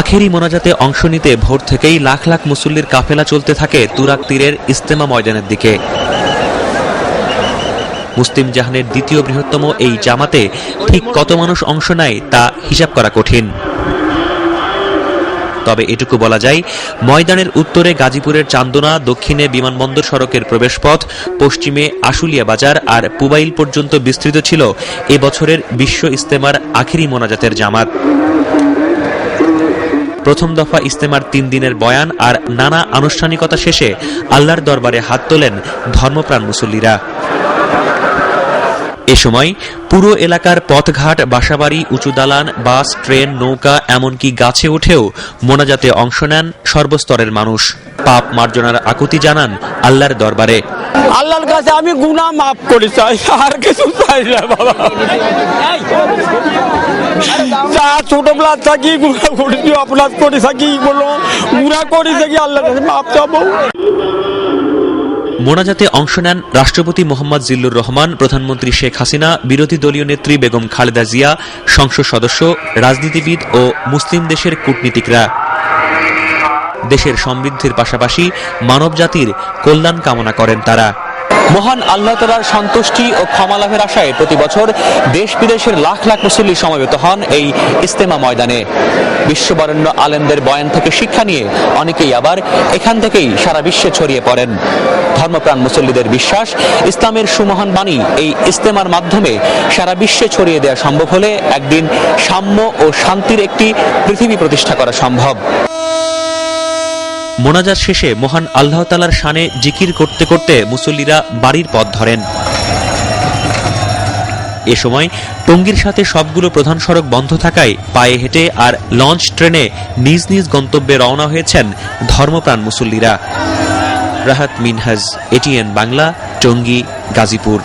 আখেরি মোনাজাতে অংশ নিতে ভোর থেকেই লাখ লাখ মুসল্লির কাফেলা চলতে থাকে তুরাক তীরের ইস্তেমা ময়দানের দিকে। মুসলিম জাহানের দ্বিতীয় বৃহত্তম এই জামাতে ঠিক কত মানুষ অংশ নেয় তা হিসাব করা কঠিন। তবে এটুকু বলা যায়, ময়দানের উত্তরে গাজীপুরের চান্দনা, দক্ষিণে বিমানবন্দর সড়কের প্রবেশপথ, পশ্চিমে আশুলিয়া বাজার আর পুবাইল পর্যন্ত বিস্তৃত ছিল এ বছরের বিশ্ব ইস্তেমার আখেরি মোনাজাতের জামাত। প্রথম দফা ইস্তেমার তিন দিনের বয়ান আর নানা আনুষ্ঠানিকতা শেষে আল্লাহর দরবারে হাত তোলেন ধর্মপ্রাণ মুসল্লিরা। এ সময় পুরো এলাকার পথঘাট, বাসাবাড়ি, উঁচু দালান, বাস, ট্রেন, নৌকা, এমনকি গাছে উঠেও মোনাজাতে অংশ নেন সর্বস্তরের মানুষ। পাপ মার্জনার আকুতি জানান আল্লাহর দরবারে। আল্লাহর কাছে আমি গুনাহ মাফ করে চাই, আর কিছু চাই না বাবা। যা ছোটবেলা থাকি গুণা করেছি অপরাধ করে থাকি, বলো। গুণা করে থাকি, আল্লাহর কাছে মাফ চাবো। মোনাজাতে অংশ নেন রাষ্ট্রপতি মোহাম্মদ জিল্লুর রহমান, প্রধানমন্ত্রী শেখ হাসিনা, বিরোধী দলীয় নেত্রী বেগম খালেদা জিয়া, সংসদ সদস্য, রাজনীতিবিদ ও মুসলিম দেশের কূটনীতিকরা। দেশের সমৃদ্ধির পাশাপাশি মানবজাতির কল্যাণ কামনা করেন তারা। মহান আল্লাহ তালার সন্তুষ্টি ও ক্ষমা লাভের আশায় প্রতি বছর দেশ বিদেশের লাখ লাখ মুসল্লি সমবেত হন এই ইস্তেমা ময়দানে। বিশ্ববরেণ্য আলেমদের বয়ান থেকে শিক্ষা নিয়ে অনেকেই আবার এখান থেকেই সারা বিশ্বে ছড়িয়ে পড়েন। ধর্মপ্রাণ মুসল্লিদের বিশ্বাস, ইসলামের সুমহান বাণী এই ইস্তেমার মাধ্যমে সারা বিশ্বে ছড়িয়ে দেওয়া সম্ভব হলে একদিন সাম্য ও শান্তির একটি পৃথিবী প্রতিষ্ঠা করা সম্ভব। মোনাজাত শেষে মহান আল্লাহ তালার শানে জিকির করতে করতে মুসল্লিরা বাড়ির পথ ধরেন। এ সময় টঙ্গীর সাথে সবগুলো প্রধান সড়ক বন্ধ থাকায় পায়ে হেঁটে আর লঞ্চ ট্রেনে নিজ নিজ গন্তব্যে রওনা হয়েছেন ধর্মপ্রাণ মুসল্লিরা। রাহাত মিনহাজ, এটিএন বাংলা, টঙ্গী, গাজীপুর।